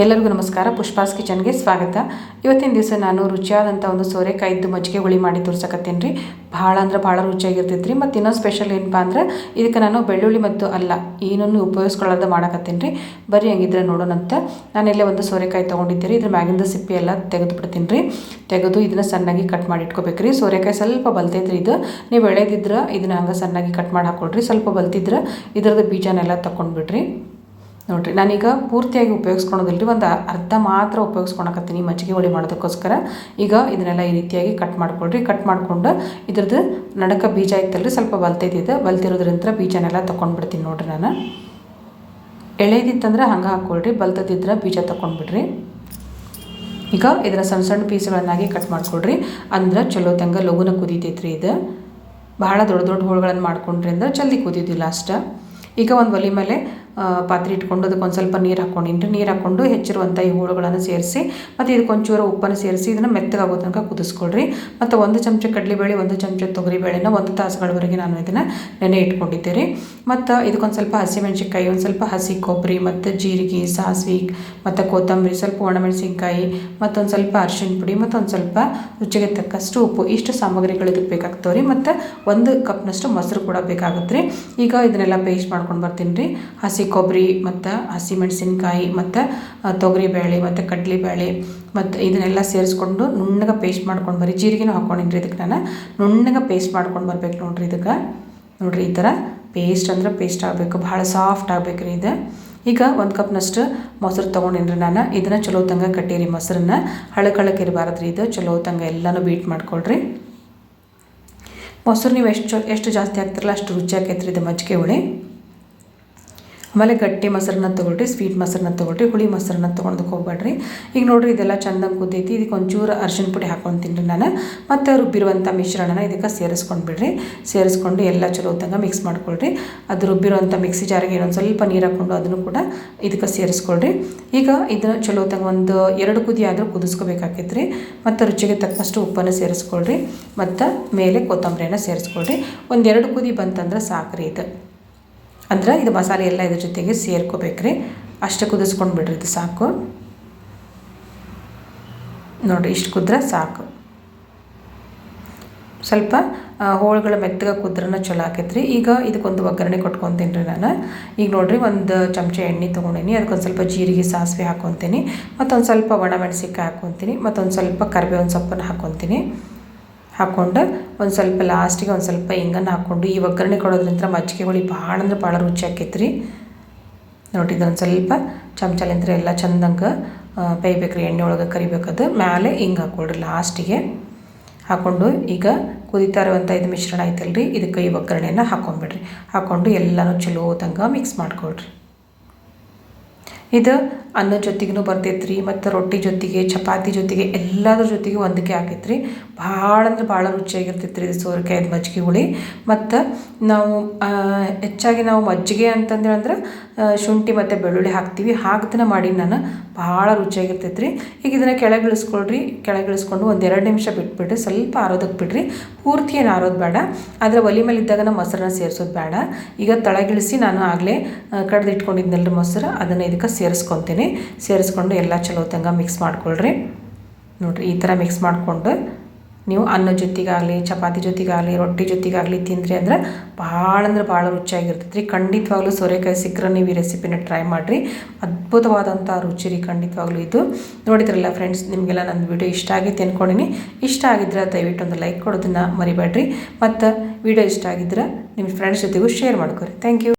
ಎಲ್ಲರಿಗೂ ನಮಸ್ಕಾರ. ಪುಷ್ಪಾಸ್ ಕಿಚನ್ಗೆ ಸ್ವಾಗತ. ಇವತ್ತಿನ ದಿವಸ ನಾನು ರುಚಿಯಾದಂಥ ಒಂದು ಸೋರೆಕಾಯಿದ್ದು ಮಜ್ಜಿಗೆ ಹುಳಿ ಮಾಡಿ ತೋರ್ಸಕತ್ತೇನೆ ರೀ. ಭಾಳ ಅಂದ್ರೆ ಭಾಳ ರುಚಿಯಾಗಿರ್ತೈತೆ ರೀ ಮತ್ತು ಇನ್ನೊಂದು ಸ್ಪೆಷಲ್ ಏನಪ್ಪ ಅಂದ್ರೆ ಇದಕ್ಕೆ ನಾನು ಬೆಳ್ಳುಳ್ಳಿ ಮತ್ತು ಅಲ್ಲ ಏನನ್ನು ಉಪಯೋಗಿಸ್ಕೊಳ್ಳೋದು ಮಾಡಕತ್ತೇನೆ ರೀ. ಬರೀ ಹಂಗಿದ್ರೆ ನೋಡೋಣಂತ ನಾನೆಲ್ಲ ಒಂದು ಸೋರೆಕಾಯಿ ತೊಗೊಂಡಿದ್ದೆ ರೀ ಇದ್ರ ಮ್ಯಾಗಿಂದ ಸಿಪ್ಪಿ ಎಲ್ಲ ತೆಗೆದು ಬಿಡ್ತೀನಿ ರೀ. ತೆಗೆದು ಇದನ್ನು ಸಣ್ಣಾಗಿ ಕಟ್ ಮಾಡಿ ಇಟ್ಕೋಬೇಕು ರೀ ಸೋರೆಕಾಯಿ ಸ್ವಲ್ಪ ಬಲ್ತೈತ್ರಿ ಇದು. ನೀವು ಎಳೆದಿದ್ರೆ ಇದನ್ನ ಹಂಗೆ ಸಣ್ಣಾಗಿ ಕಟ್ ಮಾಡಿ ಹಾಕೊಳ್ರಿ. ಸ್ವಲ್ಪ ಬಲ್ತಿದ್ರೆ ಇದರದ್ದು ಬೀಜನೆಲ್ಲ ತೊಗೊಂಡ್ಬಿಡ್ರಿ ನೋಡಿರಿ, ನಾನೀಗ ಪೂರ್ತಿಯಾಗಿ ಉಪಯೋಗಿಸ್ಕೊಳೋದಿಲ್ಲ ರೀ ಒಂದು ಅರ್ಧ ಮಾತ್ರ ಉಪಯೋಗಿಸ್ಕೊಳಕತ್ತೀನಿ ಮಜ್ಜಿಗೆ ಹುಳಿ ಮಾಡೋದಕ್ಕೋಸ್ಕರ. ಈಗ ಇದನ್ನೆಲ್ಲ ಈ ರೀತಿಯಾಗಿ ಕಟ್ ಮಾಡ್ಕೊಳ್ರಿ ಕಟ್ ಮಾಡಿಕೊಂಡು ಇದ್ರದ್ದು ನಡಕ ಬೀಜ ಇತ್ತಲ್ರಿ ಸ್ವಲ್ಪ ಬಲ್ತೈತಿದ್ದು ಬಲ್ತಿರೋದ್ರಿಂದ ಬೀಜನೆಲ್ಲ ತೊಗೊಂಡ್ಬಿಡ್ತೀನಿ ನೋಡಿರಿ ನಾನು. ಎಳೆದಿತ್ತಂದ್ರೆ ಹಂಗೆ ಹಾಕ್ಕೊಳ್ರಿ ಬಲ್ತದಿದ್ರೆ ಬೀಜ ತೊಗೊಂಡ್ಬಿಡ್ರಿ ಈಗ ಇದರ ಸಣ್ಣ ಸಣ್ಣ ಪೀಸ್ಗಳನ್ನಾಗಿ ಕಟ್ ಮಾಡ್ಕೊಳ್ರಿ, ಅಂದ್ರೆ ಚಲೋ ತಂಗ ಲಘುನ ಕುದೀತೈತ್ರಿ ಇದು. ಬಹಳ ದೊಡ್ಡ ದೊಡ್ಡ ಹೋಳುಗಳನ್ನು ಮಾಡ್ಕೊಂಡ್ರಿ ಅಂದ್ರೆ ಜಲ್ದಿ ಕುದಿಯೋದಿಲ್ಲ ಅಷ್ಟ. ಈಗ ಒಂದು ಒಲೆ ಮೇಲೆ ಪಾತ್ರೆ ಇಟ್ಕೊಂಡು ಅದಕ್ಕೆ ಒಂದು ಸ್ವಲ್ಪ ನೀರು ಹಾಕ್ಕೊಂಡಿನಿ ನೀರು ಹಾಕ್ಕೊಂಡು ಹೆಚ್ಚಿರುವಂಥ ಈ ಹೂಳುಗಳನ್ನು ಸೇರಿಸಿ, ಮತ್ತು ಇದಕ್ಕೆ ಚೂರ ಉಪ್ಪನ್ನು ಸೇರಿಸಿ ಇದನ್ನು ಮೆತ್ತಗಾಗೋ ತನಕ ಕುದಿಸ್ಕೊಳ್ರಿ. ಮತ್ತು ಒಂದು ಚಮಚ ಕಡಲೆಬೇಳೆ, ಒಂದು ಚಮಚ ತೊಗರಿಬೇಳೆನ ಒಂದು ತಾಸುಗಳವರೆಗೆ ನಾನು ಇದನ್ನು ನೆನೆ ಇಟ್ಕೊಂಡಿದ್ದೆ ರೀ ಮತ್ತು ಇದಕ್ಕೊಂದು ಸ್ವಲ್ಪ ಹಸಿಮೆಣ್ಸಿನ್ಕಾಯಿ, ಒಂದು ಸ್ವಲ್ಪ ಹಸಿ ಕೊಬ್ಬರಿ ಮತ್ತು ಜೀರಿಗೆ, ಸಾಸಿವೆ, ಮತ್ತು ಕೊತ್ತಂಬರಿ, ಸ್ವಲ್ಪ ಒಣಮೆಣಸಿನ್ಕಾಯಿ ಮತ್ತೊಂದು ಸ್ವಲ್ಪ ಅರಿಶಿಣ ಪುಡಿ, ಮತ್ತು ಒಂದು ಸ್ವಲ್ಪ ರುಚಿಗೆ ತಕ್ಕಷ್ಟು ಉಪ್ಪು, ಇಷ್ಟು ಸಾಮಗ್ರಿಗಳು ಇದಕ್ಕೆ ಬೇಕಾಗ್ತವೆ ರೀ ಮತ್ತು ಒಂದು ಕಪ್ನಷ್ಟು ಮೊಸರು ಕೂಡ ಬೇಕಾಗುತ್ತೆ ರೀ ಈಗ ಇದನ್ನೆಲ್ಲ ಪೇಸ್ಟ್ ಮಾಡ್ಕೊಂಡು ಬರ್ತೀನಿ ರೀ ಹಸಿ ಹಸಿ ಕೊಬ್ಬರಿ ಮತ್ತು ಹಸಿಮೆಣಸಿನ್ಕಾಯಿ ಮತ್ತು ತೊಗರಿಬೇಳೆ ಮತ್ತು ಕಡಲೆಬೇಳೆ ಮತ್ತು ಇದನ್ನೆಲ್ಲ ಸೇರಿಸ್ಕೊಂಡು ನುಣ್ಣಗೆ ಪೇಸ್ಟ್ ಮಾಡ್ಕೊಂಡು ಬರೀ ಜೀರಿಗೆನೂ ಹಾಕ್ಕೊಂಡಿನಿ ಇದಕ್ಕೆ ನಾನು. ನುಣ್ಣಗೆ ಪೇಸ್ಟ್ ಮಾಡ್ಕೊಂಡು ಬರ್ಬೇಕು ನೋಡಿರಿ ಇದಕ್ಕೆ. ನೋಡಿರಿ ಈ ಥರ ಪೇಸ್ಟ್ ಅಂದ್ರೆ ಪೇಸ್ಟ್ ಆಗಬೇಕು. ಭಾಳ ಸಾಫ್ಟ್ ಆಗಬೇಕು ರೀ ಇದು. ಈಗ ಒಂದು ಕಪ್ನಷ್ಟು ಮೊಸರು ತೊಗೊಂಡಿನಿ ನಾನು. ಇದನ್ನು ಚಲೋ ತಂಗ ಕಟ್ಟೀರಿ ಮೊಸರನ್ನ. ಹಳಕಳಕ್ಕೆ ಹಳಕ್ ಇರಬಾರ್ದು ರೀ ಇದು. ಚಲೋ ತಂಗ ಎಲ್ಲನೂ ಬೀಟ್ ಮಾಡ್ಕೊಳ್ರಿ. ಮೊಸರು ನೀವು ಎಷ್ಟು ಎಷ್ಟು ಜಾಸ್ತಿ ಹಾಕ್ತಿರಲ್ಲ ಅಷ್ಟು ರುಚಿ ಆಕೈತ್ರಿ ಇದು ಮಜ್ಜಿಗೆ ಹುಳಿ. ಆಮೇಲೆ ಗಟ್ಟಿ ಮೊಸರನ್ನ ತೊಗೊಳ್ರಿ ಸ್ವೀಟ್ ಮೊಸರನ್ನ ತೊಗೊಳ್ರಿ, ಹುಳಿ ಮೊಸರನ್ನ ತೊಗೊಂಡಕ್ಕೆ ಹೋಗ್ಬೇಡ್ರಿ. ಈಗ ನೋಡ್ರಿ ಇದೆಲ್ಲ ಚಂದಂಗೆ ಕುದ್ದೈತಿ ಇದಕ್ಕೆ ಒಂಚೂರು ಅರ್ಶಿಣ ಪುಡಿ ಹಾಕೊತೀನಿ ರೀ ನಾನು. ಮತ್ತು ರುಬ್ಬಿರುವಂಥ ಮಿಶ್ರಣನ ಇದಕ್ಕೆ ಸೇರಿಸ್ಕೊಂಡು ಬಿಡ್ರಿ. ಸೇರಿಸ್ಕೊಂಡು ಎಲ್ಲ ಚಲೋ ತಂಗ ಮಿಕ್ಸ್ ಮಾಡ್ಕೊಳ್ರಿ. ಅದು ರುಬ್ಬಿರುವಂಥ ಮಿಕ್ಸಿ ಜಾರಿಗೆ ಇನ್ನೊಂದು ಸ್ವಲ್ಪ ನೀರು ಹಾಕ್ಕೊಂಡು ಅದನ್ನು ಕೂಡ ಇದಕ್ಕೆ ಸೇರಿಸ್ಕೊಳ್ರಿ. ಈಗ ಇದನ್ನು ಚಲೋ ತಂಗ ಒಂದು ಎರಡು ಕುದಿ ಆದರೂ ಕುದಿಸ್ಕೋಬೇಕಾಕೈತ್ರಿ. ಮತ್ತು ರುಚಿಗೆ ತಕ್ಕಷ್ಟು ಉಪ್ಪನ್ನು ಸೇರಿಸ್ಕೊಳ್ರಿ. ಮತ್ತು ಮೇಲೆ ಕೊತ್ತಂಬರಿಯನ್ನು ಸೇರಿಸ್ಕೊಳ್ರಿ. ಒಂದೆರಡು ಕುದಿ ಬಂತಂದ್ರೆ ಸಾಕ್ರಿ ಇದು. ಅಂದ್ರೆ ಇದು ಮಸಾಲೆ ಎಲ್ಲ ಇದ್ರ ಜೊತೆಗೆ ಸೇರ್ಕೋಬೇಕ್ರಿ. ಅಷ್ಟೇ ಕುದಿಸ್ಕೊಂಡು ಬಿಡ್ರಿ ಇದು ಸಾಕು. ನೋಡಿರಿ ಇಷ್ಟು ಕುದ್ರೆ ಸಾಕು. ಸ್ವಲ್ಪ ಹೋಳುಗಳ ಮೆತ್ತಗೆ ಕುದ್ರನ ಚಲೋ ಆಕೈತ್ರಿ. ಈಗ ಇದಕ್ಕೊಂದು ಒಗ್ಗರಣೆ ಕೊಟ್ಕೊತೀನಿ ರೀ ನಾನು. ಈಗ ನೋಡಿರಿ ಒಂದು ಚಮಚ ಎಣ್ಣೆ ತೊಗೊಂಡೀನಿ. ಅದಕ್ಕೊಂದು ಸ್ವಲ್ಪ ಜೀರಿಗೆ, ಸಾಸಿವೆ ಹಾಕ್ಕೊತೀನಿ ಮತ್ತೊಂದು ಸ್ವಲ್ಪ ಒಣಮೆಣಸಿನ್ಕಾಯಿ ಹಾಕೊತೀನಿ. ಮತ್ತೊಂದು ಸ್ವಲ್ಪ ಕರಿಬೇವಿನ ಸೊಪ್ಪನ್ನು ಹಾಕ್ಕೊತೀನಿ ಹಾಕ್ಕೊಂಡು ಒಂದು ಸ್ವಲ್ಪ ಲಾಸ್ಟಿಗೆ ಒಂದು ಸ್ವಲ್ಪ ಹಿಂಗನ್ನು ಹಾಕ್ಕೊಂಡು ಈ ಒಗ್ಗರಣೆ ಕೊಡೋದ್ರಿಂದ ಮಜ್ಜಿಗೆ ಹುಳಿ ಭಾಳ ಅಂದ್ರೆ ಭಾಳ ರುಚಿ ಆಕೈತೆ ರೀ ನೋಡಿ ಇದೊಂದು ಸ್ವಲ್ಪ ಚಮಚಲಿಂತ್ರ ಎಲ್ಲ ಚಂದಂಗೆ ಬೇಯ್ಬೇಕು ರೀ ಎಣ್ಣೆ ಒಳಗೆ ಕರಿಬೇಕದು ಮೇಲೆ ಹಿಂಗೆ ಹಾಕ್ಕೊಳ್ರಿ ಲಾಸ್ಟಿಗೆ ಹಾಕ್ಕೊಂಡು ಈಗ ಕುದಿತಾ ಇರುವಂಥ ಇದು ಮಿಶ್ರಣ ಐತಲ್ರಿ, ಇದಕ್ಕೆ ಈ ಒಗ್ಗರಣೆನ ಹಾಕ್ಕೊಂಬಿಡ್ರಿ ಹಾಕ್ಕೊಂಡು ಎಲ್ಲನೂ ಚಲೋ ತಂಗ ಮಿಕ್ಸ್ ಮಾಡ್ಕೊಳ್ರಿ. ಇದು ಅನ್ನ ಜೊತೆಗೂ ಬರ್ತೈತೆ ರೀ ಮತ್ತು ರೊಟ್ಟಿ ಜೊತೆಗೆ, ಚಪಾತಿ ಜೊತೆಗೆ ಎಲ್ಲದ್ರ ಜೊತೆಗೆ ಒಂದಕ್ಕೆ ಹಾಕೈತೆ ರೀ ಭಾಳ ಅಂದ್ರೆ ಭಾಳ ರುಚಿಯಾಗಿರ್ತೈತೆ ರೀ ಸೋರೆಕಾಯಿದ ಮಜ್ಜಿಗೆ ಹುಳಿ. ಮತ್ತು ನಾವು ಹೆಚ್ಚಾಗಿ ನಾವು ಮಜ್ಜಿಗೆ ಅಂತಂದೇಳಿ ಅಂದ್ರೆ ಶುಂಠಿ ಮತ್ತು ಬೆಳ್ಳುಳ್ಳಿ ಹಾಕ್ತೀವಿ. ಹಾಕ್ದನ್ನ ಮಾಡಿ ನಾನು ಭಾಳ ರುಚಿಯಾಗಿರ್ತೈತೆ ರೀ ಈಗ ಇದನ್ನು ಕೆಳಗೆ ಇಳಿಸ್ಕೊಳ್ರಿ ಕೆಳಗೆ ಇಳಿಸ್ಕೊಂಡು ಒಂದು ಎರಡು ನಿಮಿಷ ಬಿಟ್ಬಿಟ್ರಿ ಸ್ವಲ್ಪ ಆರೋದಕ್ಕೆ ಬಿಡ್ರಿ. ಪೂರ್ತಿ ಏನು ಆರೋದು ಬೇಡ. ಆದರೆ ಒಲಿ ಮೇಲೆ ಇದ್ದಾಗ ನಾವು ಮೊಸರನ್ನ ಸೇರಿಸೋದು ಬೇಡ. ಈಗ ತಳಗಿಳಿಸಿ ನಾನು ಆಗಲೇ ಕಡ್ದು ಇಟ್ಕೊಂಡಿದ್ನಲ್ರಿ ಮೊಸರು. ಅದನ್ನು ಇದಕ್ಕೆ ಸೇರಿಸ್ಕೊತೀನಿ. ಸೇರಿಸ್ಕೊಂಡು ಎಲ್ಲ ಚಲೋ ತಂಗ ಮಿಕ್ಸ್ ಮಾಡ್ಕೊಳ್ರಿ. ನೋಡಿರಿ, ಈ ಥರ ಮಿಕ್ಸ್ ಮಾಡಿಕೊಂಡು ನೀವು ಅನ್ನ ಜೊತೆಗಾಗಲಿ, ಚಪಾತಿ ಜೊತೆಗಾಗಲಿ, ರೊಟ್ಟಿ ಜೊತೆಗಾಗಲಿ ತಿಂದ್ರಿ ಅಂದ್ರೆ ಭಾಳ ಅಂದ್ರೆ ಭಾಳ ರುಚಿಯಾಗಿರ್ತೈತೆ ರೀ ಖಂಡಿತವಾಗ್ಲೂ ಸೋರೆಕಾಯಿ ಸಿಕ್ಕರೆ ನೀವು ಈ ರೆಸಿಪಿನ ಟ್ರೈ ಮಾಡಿರಿ. ಅದ್ಭುತವಾದಂಥ ರುಚಿ ರೀ ಖಂಡಿತವಾಗ್ಲೂ ಇದು. ನೋಡಿದ್ರಲ್ಲ ಫ್ರೆಂಡ್ಸ್ ನಿಮಗೆಲ್ಲ ನನ್ನ ವಿಡಿಯೋ ಇಷ್ಟ ಆಗಿತ್ತು ಅಂದ್ಕೊಂಡಿನಿ ಇಷ್ಟ ಆಗಿದ್ರೆ ದಯವಿಟ್ಟು ಒಂದು ಲೈಕ್ ಕೊಡೋದನ್ನು ಮರಿಬೇಡ್ರಿ. ಮತ್ತು ವಿಡಿಯೋ ಇಷ್ಟ ಆಗಿದ್ರೆ ನಿಮ್ಮ ಫ್ರೆಂಡ್ಸ್ ಜೊತೆಗೂ ಶೇರ್ ಮಾಡ್ಕೊರಿ. Thank you